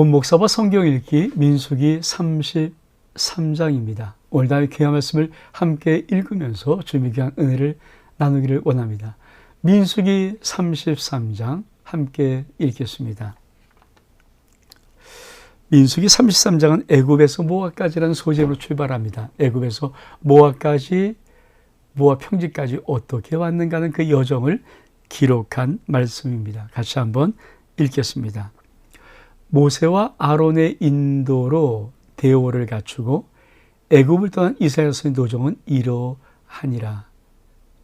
온 목사와 성경 읽기 민수기 33장입니다. 오늘 다음에 귀한 말씀을 함께 읽으면서 주님의 귀한 은혜를 나누기를 원합니다. 민수기 33장 함께 읽겠습니다. 민수기 33장은 애굽에서 모압까지라는 소재로 출발합니다. 애굽에서 모압까지 모압 평지까지 어떻게 왔는가는 그 여정을 기록한 말씀입니다. 같이 한번 읽겠습니다. 모세와 아론의 인도로 대오를 갖추고 애굽을 떠난 이스라엘 의 노종은 이러하니라.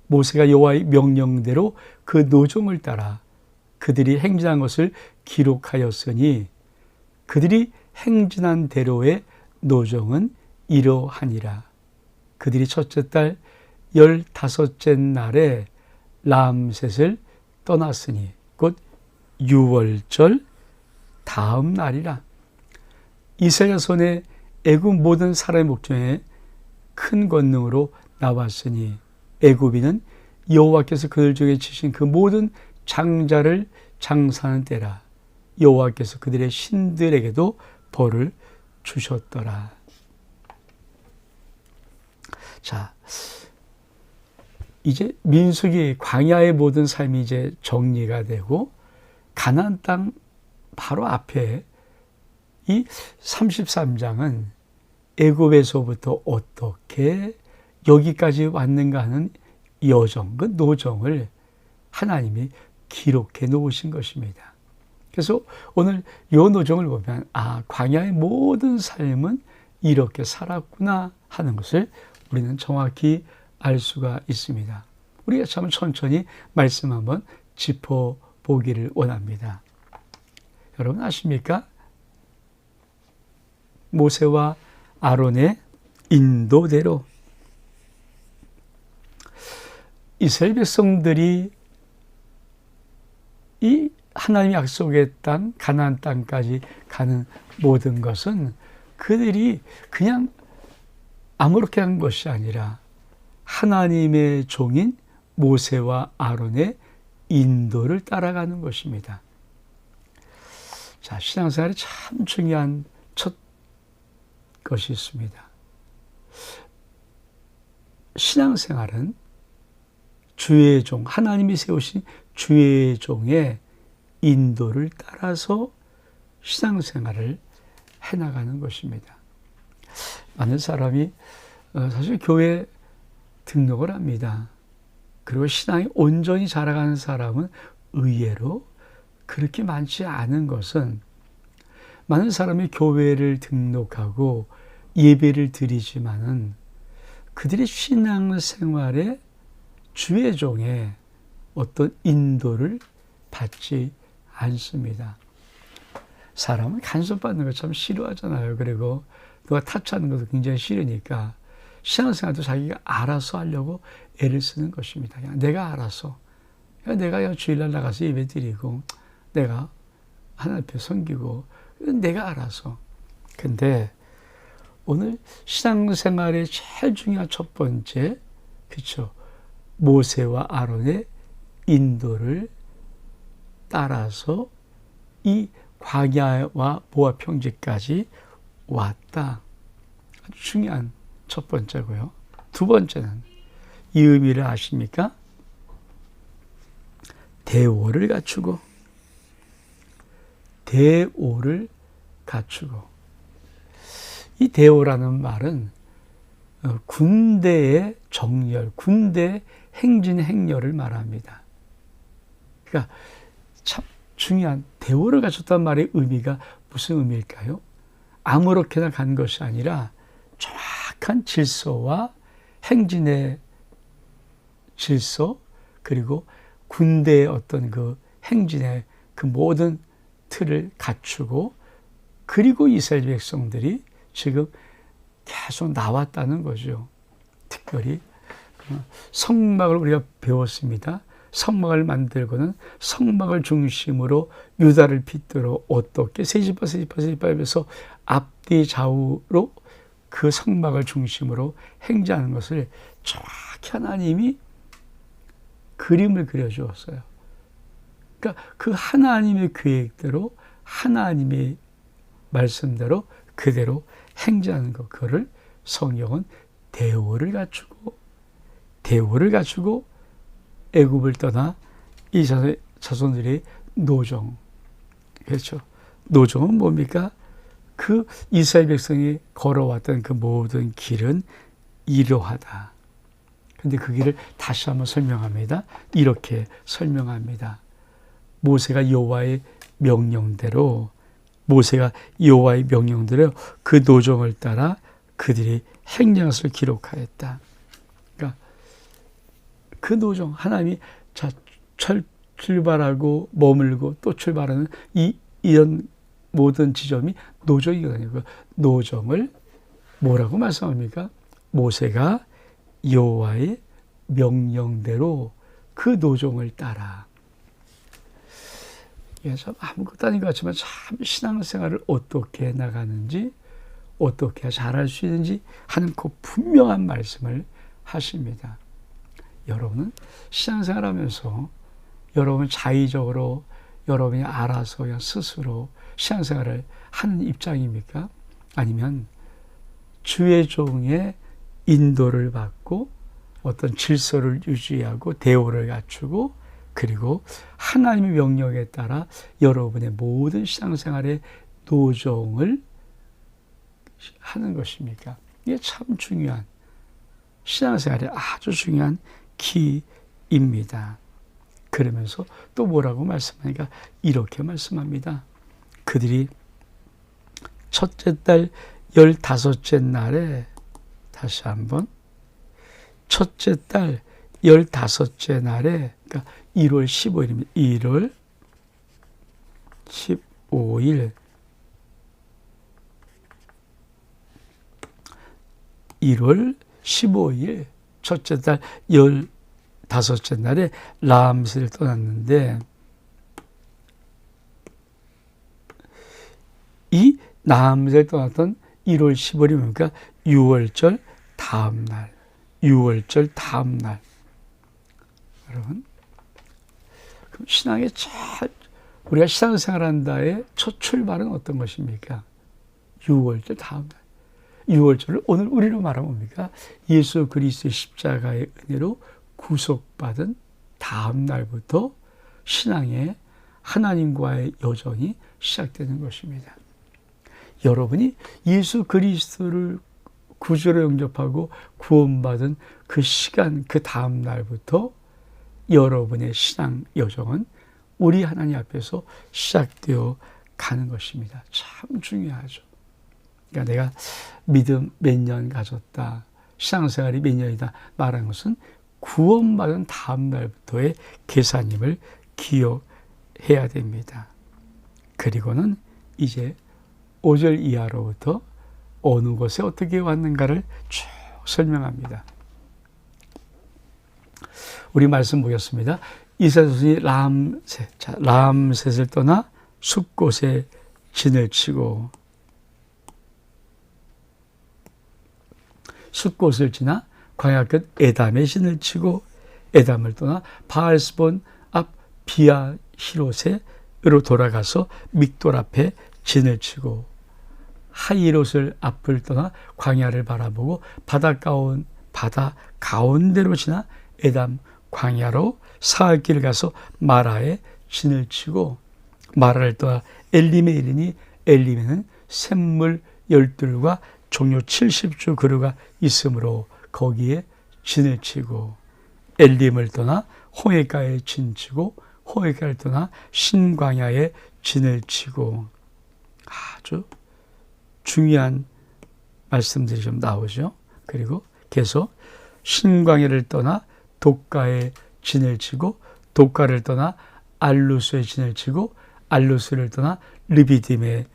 모세가 여호와의 명령대로 그 노종을 따라 그들이 행진한 것을 기록하였으니 그들이 행진한 대로의 노종은 이러하니라. 그들이 첫째 달 열다섯째 날에 람셋을 떠났으니 곧 유월절 다음 날이라. 이스라엘 손에 애굽 모든 사람의 목전에 큰 권능으로 나왔으니 애굽인은 여호와께서 그들 중에 치신 그 모든 장자를 장사하는 때라. 여호와께서 그들의 신들에게도 벌을 주셨더라. 자, 이제 민숙이 광야의 모든 삶이 이제 정리가 되고 가나안 땅 바로 앞에 이 33장은 애굽에서부터 어떻게 여기까지 왔는가 하는 여정, 그 노정을 하나님이 기록해 놓으신 것입니다. 그래서 오늘 이 노정을 보면 아 광야의 모든 삶은 이렇게 살았구나 하는 것을 우리는 정확히 알 수가 있습니다. 우리가 참 천천히 말씀 한번 짚어 보기를 원합니다. 여러분 아십니까? 모세와 아론의 인도대로 이스라엘 백성들이 이 하나님 약속의 땅, 가나안 땅까지 가는 모든 것은 그들이 그냥 아무렇게 한 것이 아니라 하나님의 종인 모세와 아론의 인도를 따라가는 것입니다. 자, 신앙생활이 참 중요한 첫 것이 있습니다. 신앙생활은 주의 종, 하나님이 세우신 주의 종의 인도를 따라서 신앙생활을 해나가는 것입니다. 많은 사람이 어, 사실 교회 등록을 합니다. 그리고 신앙이 온전히 자라가는 사람은 의외로 그렇게 많지 않은 것은 많은 사람이 교회를 등록하고 예배를 드리지만은 그들의 신앙 생활에 주의 종의 어떤 인도를 받지 않습니다. 사람은 간섭받는 걸참 싫어하잖아요. 그리고 누가 타치하는 것도 굉장히 싫으니까 신앙생활도 자기가 알아서 하려고 애를 쓰는 것입니다. 그냥 내가 알아서. 그냥 내가 주일날 나가서 예배 드리고, 내가 하나님 앞에 섬기고, 내가 알아서. 근데 오늘 신앙생활의 제일 중요한 첫 번째, 그쵸. 모세와 아론의 인도를 따라서 이 광야와 모압 평지까지 왔다. 아주 중요한 첫 번째고요. 두 번째는 이 의미를 아십니까? 대오를 갖추고 대오를 갖추고 이 대오라는 말은 어, 군대의 정렬, 군대 행진 행렬을 말합니다. 그러니까 참 중요한 대오를 갖췄단 말의 의미가 무슨 의미일까요? 아무렇게나 간 것이 아니라 정확한 질서와 행진의 질서 그리고 군대의 어떤 그 행진의 그 모든 틀을 갖추고 그리고 이스라엘 백성들이 지금 계속 나왔다는 거죠. 특별히 어, 성막을 우리가 배웠습니다. 성막을 만들고는 성막을 중심으로 유다를 빗들어 어떻게 세지파 세지파 세지파 하면서 앞뒤 좌우로 그 성막을 중심으로 행자하는 것을 정확히 하나님이 그림을 그려주었어요. 그러니까 그 하나님의 계획대로 하나님의 말씀대로 그대로 행자하는 것 그거를 성경은 대우를 갖추고 대우를 갖추고 애굽을 떠나 이 자손들이 노정 그렇죠. 노정은 뭡니까? 그 이스라엘 백성이 걸어왔던 그 모든 길은 이러하다. 근데 그 길을 다시 한번 설명합니다. 이렇게 설명합니다. 모세가 여호와의 명령대로 모세가 여호와의 명령대로 그 노정을 따라 그들이 행장을 기록하였다. 그러니까 그 노정 하나님이 자 철, 출발하고 머물고 또 출발하는 이 이런 모든 지점이 노정이거든요. 그 노정을 뭐라고 말씀합니까? 모세가 여호와의 명령대로 그 노정을 따라 예, 참 아무것도 아닌 것 같지만 참 신앙생활을 어떻게 나가는지 어떻게 잘할 수 있는지 하는 그 분명한 말씀을 하십니다. 여러분은 신앙생활 하면서 여러분 자의적으로 여러분이 알아서 그냥 스스로 신앙생활을 하는 입장입니까? 아니면 주의 종의 인도를 받고 어떤 질서를 유지하고 대우를 갖추고 그리고 하나님의 명령에 따라 여러분의 모든 신앙생활의 노정을 하는 것입니까? 이게 참 중요한 신앙생활의 아주 중요한 키입니다. 그러면서 또 뭐라고 말씀하니까 이렇게 말씀합니다. 그들이 첫째 달 열다섯째 날에 다시 한번 첫째 달 열다섯째 날에 그러니까 1월 15일입니다. 1월 15일 1월 15일 첫째 달 열다섯째 날에 라암스를 떠났는데 이 라암스를 떠났던 1월 15일이 뭡니까? 6월절 다음 날. 6월절 다음 날. 여러분, 그럼 신앙의 첫, 우리가 신앙생활 한다의 첫 출발은 어떤 것입니까? 6월절 다음 날. 6월절을 오늘 우리로 말하면 뭡니까? 예수 그리스도의 십자가의 은혜로 구속받은 다음 날부터 신앙의 하나님과의 여정이 시작되는 것입니다. 여러분이 예수 그리스도를 구주로 영접하고 구원받은 그 시간, 그 다음 날부터 여러분의 신앙 여정은 우리 하나님 앞에서 시작되어 가는 것입니다. 참 중요하죠. 그러니까 내가 믿음 몇 년 가졌다, 신앙생활이 몇 년이다 말하는 것은 구원받은 다음 날부터의 계산임을 기억해야 됩니다. 그리고는 이제 5절 이하로부터 어느 곳에 어떻게 왔는가를 쭉 설명합니다. 우리 말씀 보겠습니다. 이사도이 람셋, 자, 람셋을 떠나 숲곳에 진을 치고 숲곳을 지나 광야 끝 에담의 신을 치고 에담을 떠나 바알스본 앞 비아 히롯에로 돌아가서 믹돌 앞에 진을 치고 하이롯을 앞을 떠나 광야를 바라보고 바다 가운 바다 가운데로 지나 에담 광야로 사흘길 가서 마라에 진을 치고 마라를 떠나 엘림에 이르니 엘림에는 샘물 열둘과 종료 70주 그루가 있으므로 거기에 진을 치고 엘림을 떠나 호에가에 진치고 호에가를 떠나 신광야에 진을 치고 아주 중요한 말씀들이 좀 나오죠. 그리고 계속 신광야를 떠나 독가에 진을 치고 독가를 떠나 알루스에 진을 치고 알루스를 떠나 르비딤에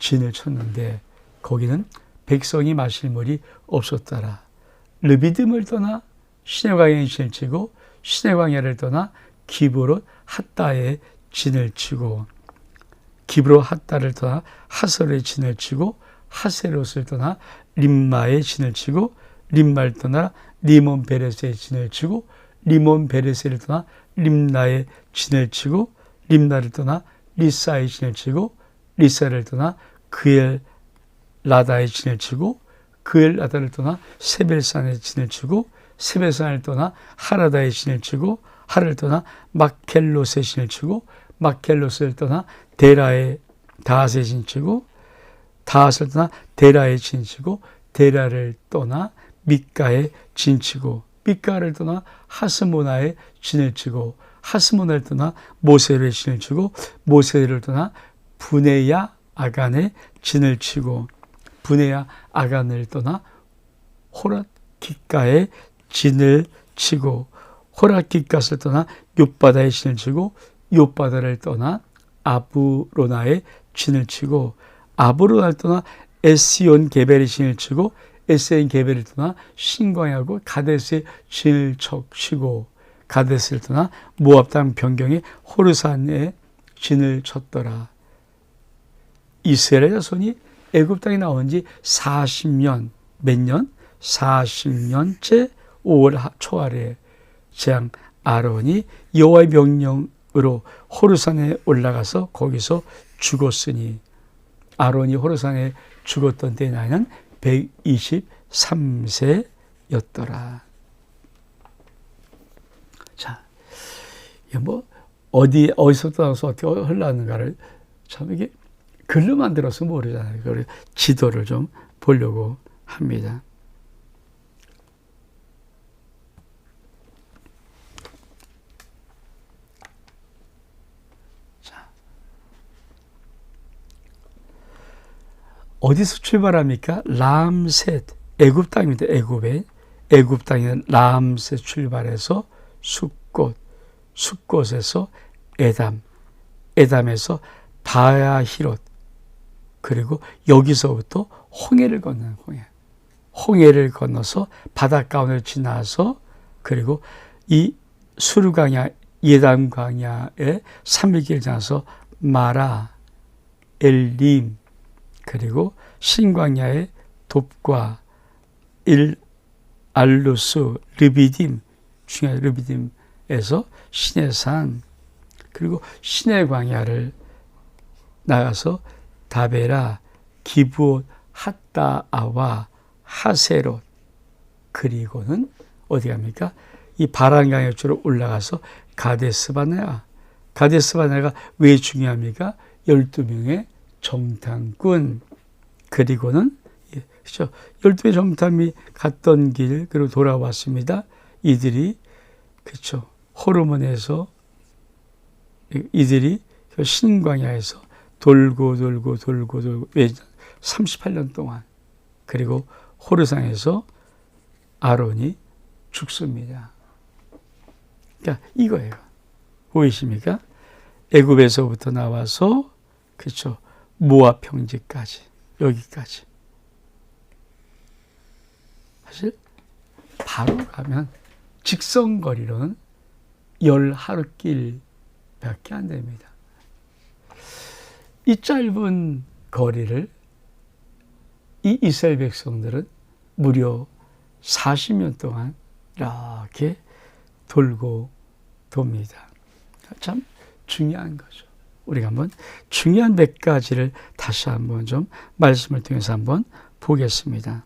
진을 쳤는데 거기는 백성이 마실 물이 없었더라. 르비딤을 떠나 시내광야에 진을 치고 시내광야를 떠나 기브로 핫다에 진을 치고 기브로 핫다를 떠나 하설에 진을 치고 하세롯을 떠나 림마에 진을 치고 림마를 떠나 리몬 베레스에 진을 치고 리몬 베레스를 떠나 림나에 진을 치고 림나를 떠나 리사에 진을 치고 리사를 떠나 그엘 라다에 진을 치고 그엘 라다를 떠나 세벨산에 진을 치고 세벨산을 떠나 하라다에 진을 치고 하를 떠나 마켈롯에 진을 치고 마켈롯을 떠나 데라에 다핫에 진을 치고 다핫을 떠나 데라에 진을 치고 데라를 떠나 미가에 진치고 미가를 떠나 하스모나에 진을 치고 하스모나를 떠나 모세를 진을 치고 모세를 떠나 분해야 아간에 진을 치고 분해야 아간을 떠나 호랏 기가에 진을 치고 호랏 기가스를 떠나 욥바다에 진을 치고 욥바다를 떠나 아브로나에 진을 치고 아브로나를 떠나 에시온 게벨에 진을 치고 에세인 게벨을 떠나 신광야고 가데스에 진을 척치고 가데스를 떠나 모압 땅 변경에 호르산에 진을 쳤더라. 이스라엘 자손이 애굽 땅에 나온 지 40년 몇 년? 40년째 5월 초아래 재앙 아론이 여호와의 명령으로 호르산에 올라가서 거기서 죽었으니 아론이 호르산에 죽었던 때 나이는 123세였더라. 자, 뭐 어디 어디서 떠나서 어떻게 흘러가는가를 참 이게 글로 만들어서 모르잖아요. 그래 지도를 좀 보려고 합니다. 어디서 출발합니까? 람셋 애굽 땅입니다. 애굽에 애굽 땅에 람셋 출발해서 숫꽃 숫꽃에서 에담 에담에서 바야히롯 그리고 여기서부터 홍해를 건너는 홍해 홍해를 건너서 바닷가운을 지나서 그리고 이 수르강야 예담 강야의 3일길 지나서 마라 엘림 그리고 신광야의 돕과 일 알루스 르비딤 중요한 르비딤에서 신의 산 그리고 신의 광야를 나가서 다베라 기브옷 핫다아와 하세롯 그리고는 어디 갑니까? 이 바란강의 주로 올라가서 가데스바네아 가데스바네아가 왜 중요합니까? 12명의 정탐꾼 그리고는 예, 그렇죠. 12의 정탐이 갔던 길 그리고 돌아왔습니다. 이들이 그렇죠. 호르몬에서 이들이 그 신광야에서 돌고 돌고 돌고 돌고 38년 동안 그리고 호르상에서 아론이 죽습니다. 그러니까 이거예요. 보이십니까? 애굽에서부터 나와서 그렇죠. 모압 평지까지 여기까지 사실 바로 가면 직선 거리로는 열 하루길밖에 안 됩니다. 이 짧은 거리를 이 이스라엘 백성들은 무려 40년 동안 이렇게 돌고 돕니다. 참 중요한 거죠. 우리가 한번 중요한 몇 가지를 다시 한번 좀 말씀을 통해서 한번 보겠습니다.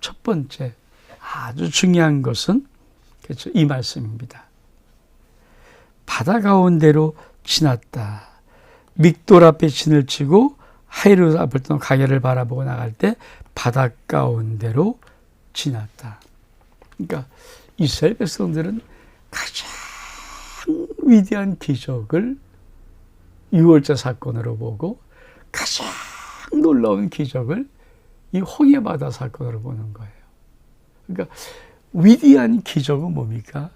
첫 번째 아주 중요한 것은 그렇죠. 이 말씀입니다. 바다 가운데로 지났다. 믹돌 앞에 진을 치고 하이르 앞을 또 가게를 바라보고 나갈 때 바다 가운데로 지났다. 그러니까 이스라엘 백성들은 가장 위대한 기적을 유월자 사건으로 보고 가장 놀라운 기적을 이 홍해 바다 사건으로 보는 거예요. 그러니까 위대한 기적은 뭡니까?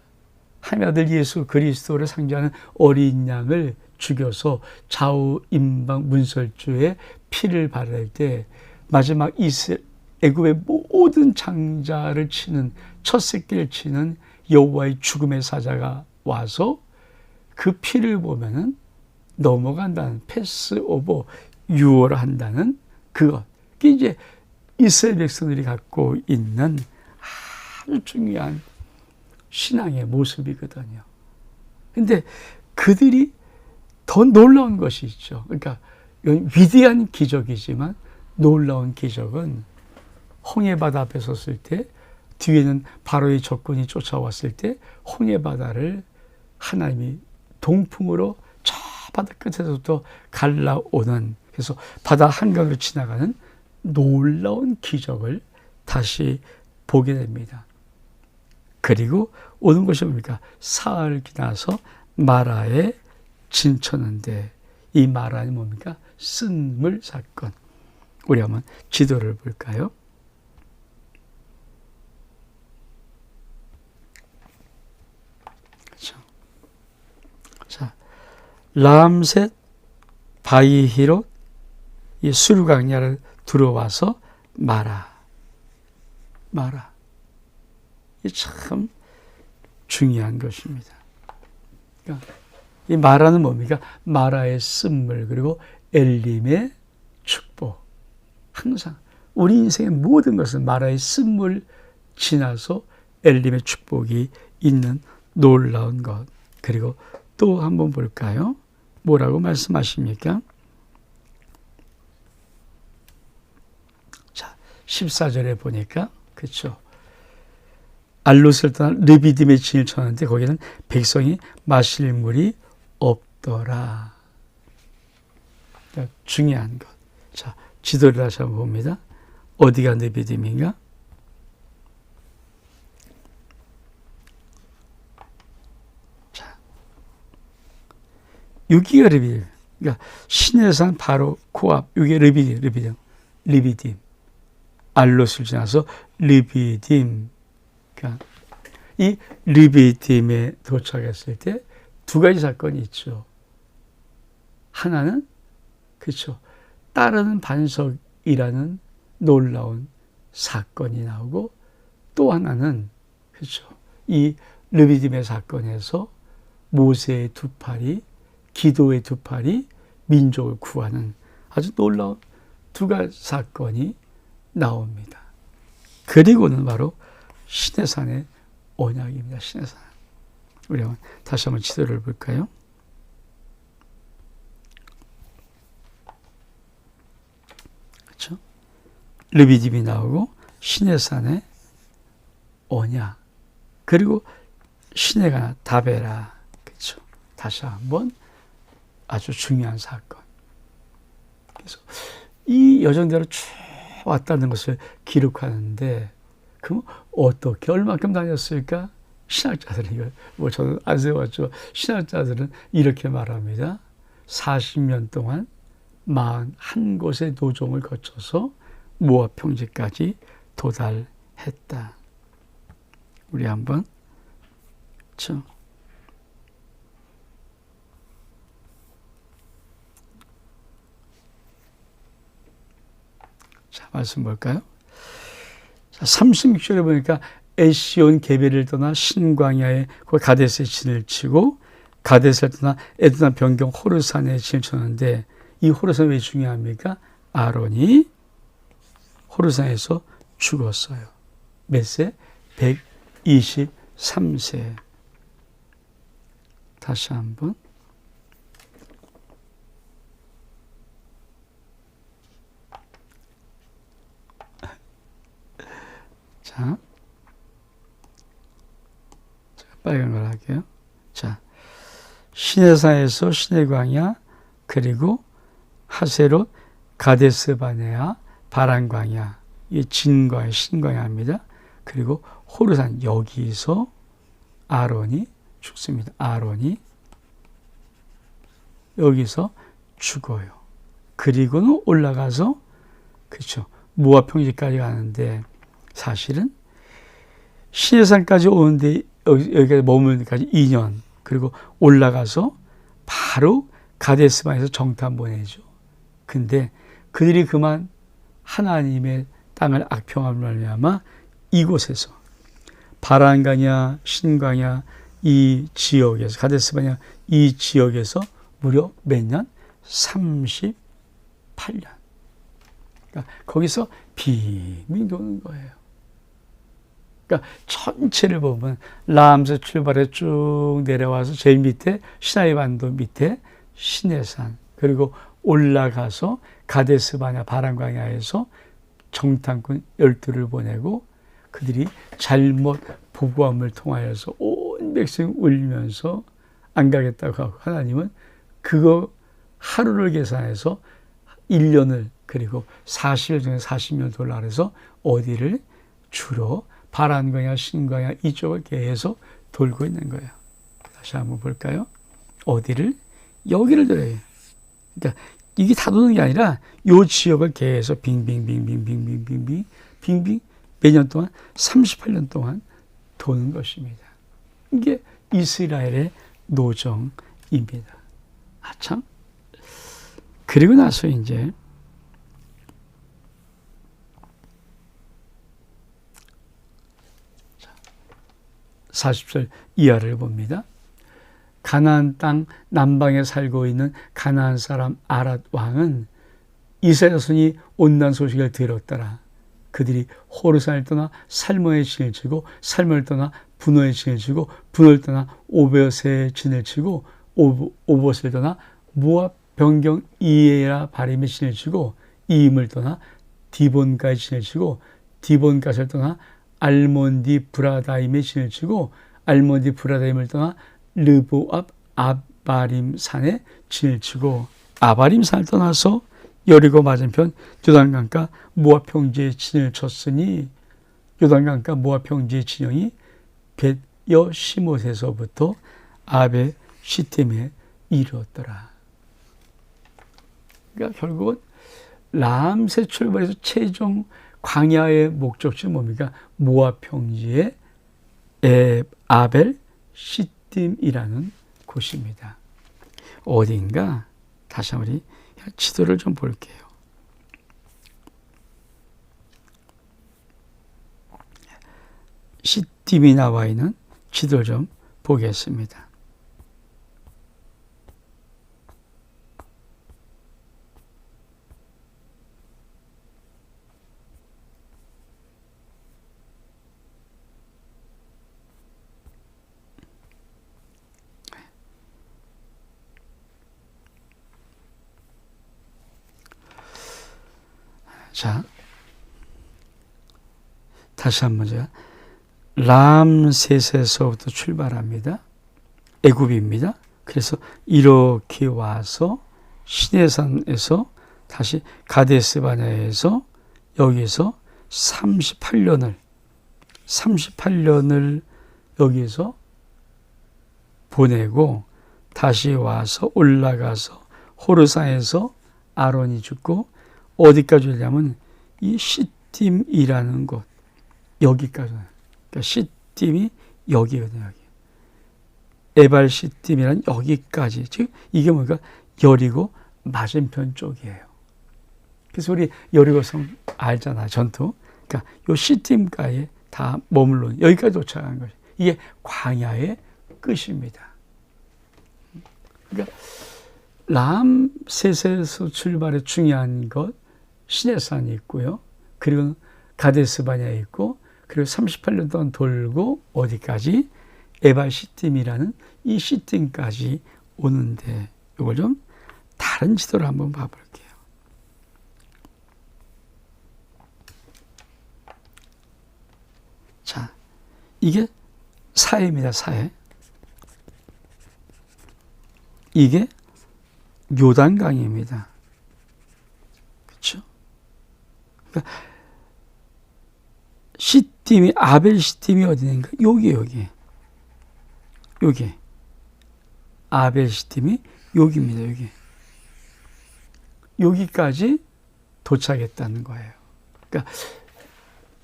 하나님 아들 예수 그리스도를 상징하는 어린 양을 죽여서 좌우 임방 문설주의 피를 바를 때 마지막 이스 애굽의 모든 장자를 치는 첫 새끼를 치는 여호와의 죽음의 사자가 와서 그 피를 보면은 넘어간다는 패스 오버 유월한다는 그것. 그게 이제 이스라엘 백성들이 갖고 있는 아주 중요한 신앙의 모습이거든요. 근데 그들이 더 놀라운 것이 있죠. 그러니까 위대한 기적이지만 놀라운 기적은 홍해바다 앞에 섰을 때 뒤에는 바로의 적군이 쫓아왔을 때 홍해바다를 하나님이 동풍으로 저 바다 끝에서부터 갈라오는 그래서 바다 한강으로 지나가는 놀라운 기적을 다시 보게 됩니다. 그리고 오는 것이 뭡니까? 사흘 지나서 마라에 진쳤는데 이 마라는 뭡니까? 쓴물 사건. 우리 한번 지도를 볼까요? 그렇죠. 자, 람셋 바이히롯 이 수르강야를 들어와서 마라. 마라. 이 참 중요한 것입니다. 그러니까 이 마라는 뭡니까? 마라의 쓴물 그리고 엘림의 축복. 항상 우리 인생의 모든 것은 마라의 쓴물 지나서 엘림의 축복이 있는 놀라운 것. 그리고 또 한번 볼까요? 뭐라고 말씀하십니까? 자, 14절에 보니까 그렇죠. 알롯을 떠나 르비딤에 진을 쳤는데 거기는 백성이 마실 물이 없더라. 그러니까 중요한 것. 자, 지도를 다시 한번 봅니다. 어디가 르비딤인가? 여기가 르비딤. 그러니까 시내산 바로 코앞. 여기 르비딤, 르비딤, 르비딤. 알롯을 지나서 르비딤. 그러니까 이 르비딤에 도착했을 때 두 가지 사건이 있죠. 하나는 그렇죠. 따르는 반석이라는 놀라운 사건이 나오고 또 하나는 그렇죠. 이 르비딤의 사건에서 모세의 두 팔이 기도의 두 팔이 민족을 구하는 아주 놀라운 두 가지 사건이 나옵니다. 그리고는 바로 시내산의 언약입니다. 시내산. 우리 한번 다시 한번 지도를 볼까요? 그렇죠? 르비집이 나오고 시내산의 언약 그리고 시내가 다베라 그렇죠? 다시 한번 아주 중요한 사건. 그래서 이 여정대로 쭉 왔다는 것을 기록하는데 그럼 어떻게 얼마큼 다녔을까? 신학자들은 이거 뭐 저는 안 세웠죠. 신학자들은 이렇게 말합니다. 40년 동안 41곳의 노종을 거쳐서 모압 평지까지 도달했다. 우리 한번 그렇죠? 자, 말씀 볼까요? 자, 36절에 보니까 에시온 게베를 떠나 신광야에 그 가데스에 진을 치고 가데스를 떠나 에드나 변경 호르산에 진을 쳤는데 이 호르산 왜 중요합니까? 아론이 호르산에서 죽었어요. 몇 세? 123세. 다시 한번. 자. 빨간 걸 할게요. 자, 시내사에서 시내광야, 그리고 하세롯, 가데스 바네아, 바란광야, 이 진광야, 신광야입니다. 그리고 호르산 여기서 아론이 죽습니다. 아론이 여기서 죽어요. 그리고는 올라가서 그렇죠. 모압 평지까지 가는데 사실은 시내산까지 오는데 여기가 머물기까지 2년 그리고 올라가서 바로 가데스반에서 정탐 보내죠. 근데 그들이 그만 하나님의 땅을 악평함을 말미암아 이곳에서 바란가냐 신광야 이 지역에서 가데스바냐 이 지역에서 무려 몇 년? 38년. 그러니까 거기서 빙빙 도는 거예요. 그러니까 전체를 보면 람세 출발해 쭉 내려와서 제일 밑에 시나이 반도 밑에 시내산 그리고 올라가서 가데스 바냐 바람광야에서 정탐꾼 열두를 보내고 그들이 잘못 보고함을 통하여서 온 백성 울면서 안 가겠다고 하고 하나님은 그거 하루를 계산해서 1년을 그리고 40일 중에 40년 돌라 그래서 어디를? 주로 바란광야 신광야 이쪽을 계속 돌고 있는 거예요. 다시 한번 볼까요? 어디를 여기를 돌아요. 그러니까 이게 다 도는 게 아니라 요 지역을 계속 빙빙빙빙빙빙빙빙 빙빙 몇년 동안 38년 동안 도는 것입니다. 이게 이스라엘의 노정입니다. 아 참. 그리고 나서 이제 40절 이하를 봅니다. 가나안 땅 남방에 살고 있는 가나안 사람 아랏 왕은 이스라엘 손이 온난 소식을 들었더라. 그들이 호르산을 떠나 살모의 진을 치고 살모를 떠나 분노의 진을 치고 분노를 떠나 오베스의 진을 치고 오봇을 떠나 모압 변경 이에라 바림의 진을 치고 이임을 떠나 디본가의 진을 치고 디본가를 떠나 알몬디 브라다임의 진을 치고 알몬디 브라다임을 떠나 르보압 아바림 산에 진을 치고 아바림 산을 떠나서 여리고 맞은편 요단강가 모압 평지에 진을 쳤으니 요단강가 모압 평지의 진영이 벳여 시못에서부터 아베 시템에 이르렀더라. 그러니까 결국은 람세 출발해서 최종 광야의 목적지는 뭡니까? 모압 평지의 아벨 시딤이라는 곳입니다. 어딘가 다시 한번 지도를 좀 볼게요. 시딤이 나와 있는 지도를 좀 보겠습니다. 자, 다시 한번 제가 람셋에서부터 출발합니다. 애굽입니다. 그래서 이렇게 와서 시내산에서 다시 가데스 바냐에서 여기서 38년을 38년을 여기서 보내고 다시 와서 올라가서 호르산에서 아론이 죽고 어디까지 오냐면 이 시팀이라는 곳 여기까지 그러니까 시팀이 여기거든요. 여기. 에발 시팀이란 여기까지 즉 이게 뭐가 여리고 맞은편 쪽이에요. 그래서 우리 여리고성 알잖아 전투. 그러니까 요 시팀가에 다 머물러 여기까지 도착한 것이 이게 광야의 끝입니다. 그러니까 람셋에서 출발해 중요한 것 시내산이 있고요. 그리고 가데스 바냐에 있고 그리고 38년 동안 돌고 어디까지 에바 시팀이라는 이 시팀까지 오는데 이걸 좀 다른 지도를 한번 봐볼게요. 자, 이게 사해입니다. 사해. 이게 요단강입니다. 그러니까 시팀이 아벨 시팀이 어디인가? 여기 여기 여기 아벨 시팀이 여기입니다. 여기 여기까지 도착했다는 거예요. 그러니까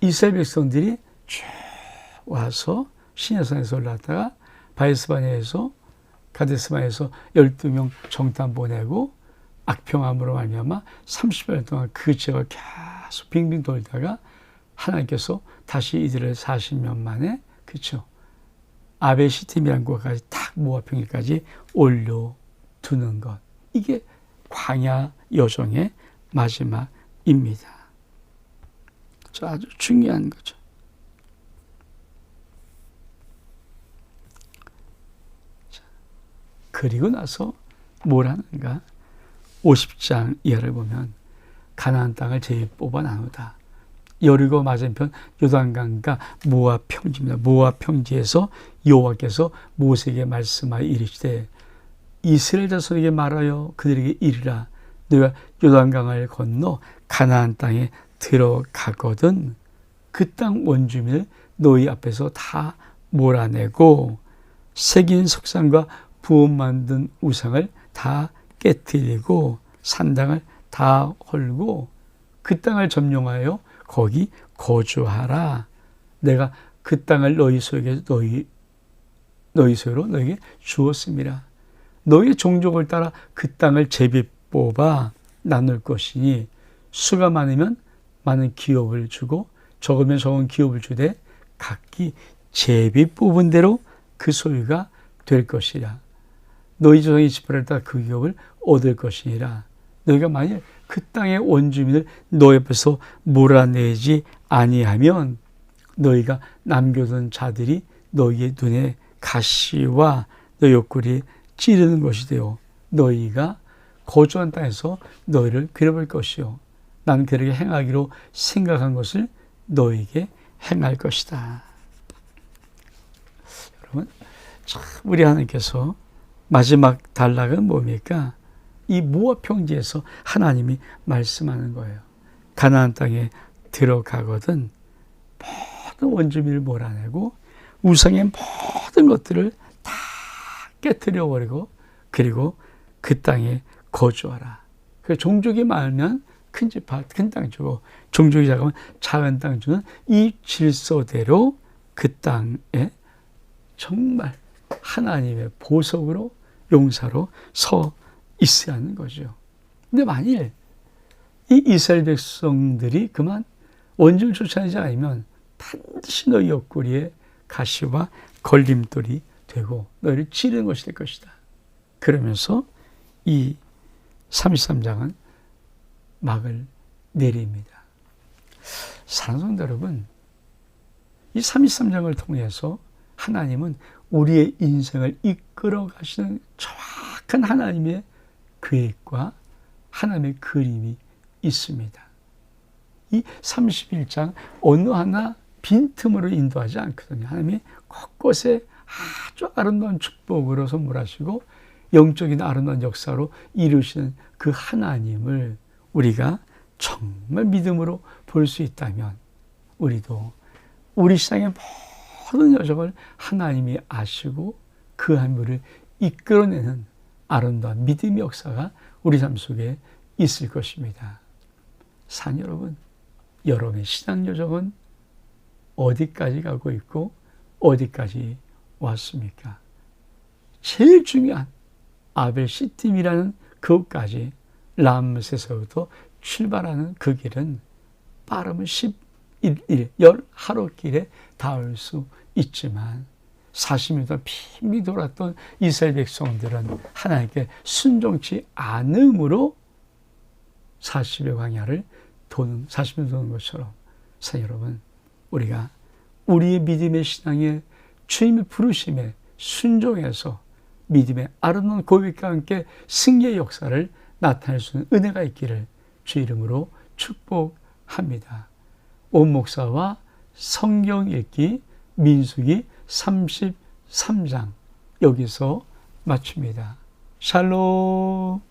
이스라엘 백성들이 쭉 와서 시내산에서 올랐다가 바이스바니에서 가데스바에서 12명 정탐 보내고 악평함으로 말미암아 30년 동안 그 지역을 계속 빙빙 돌다가 하나님께서 다시 이들을 40년 만에 그렇죠. 아베 시스템이라는 것까지 탁 모아평일까지 올려두는 것. 이게 광야 여정의 마지막입니다. 아주 중요한 거죠. 그리고 나서 뭘 하는가? 50장 이하를 보면 가나안 땅을 제일 뽑아 나누다. 여리고 맞은편 요단강과 모압 평지입니다. 모압 평지에서 여호와께서 모세에게 말씀하여 이르시되 이스라엘 자손에게 말하여 그들에게 이르라 너희가 요단강을 건너 가나안 땅에 들어가거든 그 땅 원주민을 너희 앞에서 다 몰아내고 새긴 석상과 부음 만든 우상을 다 깨뜨리고 산당을 다 헐고 그 땅을 점령하여 거기 거주하라. 내가 그 땅을 너희 소에게 너희 너희 소유로 너에게 주었습니다. 너희 종족을 따라 그 땅을 제비 뽑아 나눌 것이니 수가 많으면 많은 기업을 주고 적으면 적은 기업을 주되 각기 제비 뽑은 대로 그 소유가 될 것이라. 너희 조상이 지파를 따라 그 기업을 얻을 것이니라. 너희가 만일 그 땅의 원주민을 너희 앞에서 몰아내지 아니하면 너희가 남겨둔 자들이 너희의 눈에 가시와 너희 옆구리에 찌르는 것이 되어 너희가 거주한 땅에서 너희를 괴롭을 것이요 난 그렇게 행하기로 생각한 것을 너희에게 행할 것이다. 여러분 참 우리 하나님께서 마지막 단락은 뭡니까? 이 모압 평지에서 하나님이 말씀하는 거예요. 가나안 땅에 들어가거든 모든 원주민을 몰아내고 우상의 모든 것들을 다 깨뜨려 버리고 그리고 그 땅에 거주하라. 그 종족이 많으면 큰 집, 큰 땅 주고 종족이 작으면 작은 땅 주는 이 질서대로 그 땅에 정말 하나님의 보석으로 용사로 서 있어야 하는 거죠. 근데 만일 이 이스라엘 백성들이 그만 원죄를 쫓아내지 않으면 반드시 너희 옆구리에 가시와 걸림돌이 되고 너희를 찌르는 것이 될 것이다. 그러면서 이 33장은 막을 내립니다. 사랑성도 여러분, 이 33장을 통해서 하나님은 우리의 인생을 이끌어 가시는 정확한 하나님의 계획과 하나님의 그림이 있습니다. 이 31장 어느 하나 빈틈으로 인도하지 않거든요. 하나님이 곳곳에 아주 아름다운 축복으로 선물하시고 영적인 아름다운 역사로 이루시는 그 하나님을 우리가 정말 믿음으로 볼 수 있다면 우리도 우리 시장의 모든 여정을 하나님이 아시고 그 한물을 이끌어내는 아름다운 믿음의 역사가 우리 삶 속에 있을 것입니다. 산 여러분, 여러분의 신앙 여정은 어디까지 가고 있고 어디까지 왔습니까? 제일 중요한 아벨 시팀이라는 그것까지 람셋에서부터 출발하는 그 길은 빠르면 11일, 열 하루 길에 닿을 수 있지만 40년 동안 빈비 돌았던 이스라엘 백성들은 하나님께 순종치 않음으로 40여 광야를 도는 40년 도는 것처럼 사 여러분 우리가 우리의 믿음의 신앙의 주님의 부르심에 순종해서 믿음의 아름다운 고백과 함께 승리의 역사를 나타낼 수 있는 은혜가 있기를 주 이름으로 축복합니다. 온 목사와 성경 읽기 민수기 33장 여기서 마칩니다. 샬롬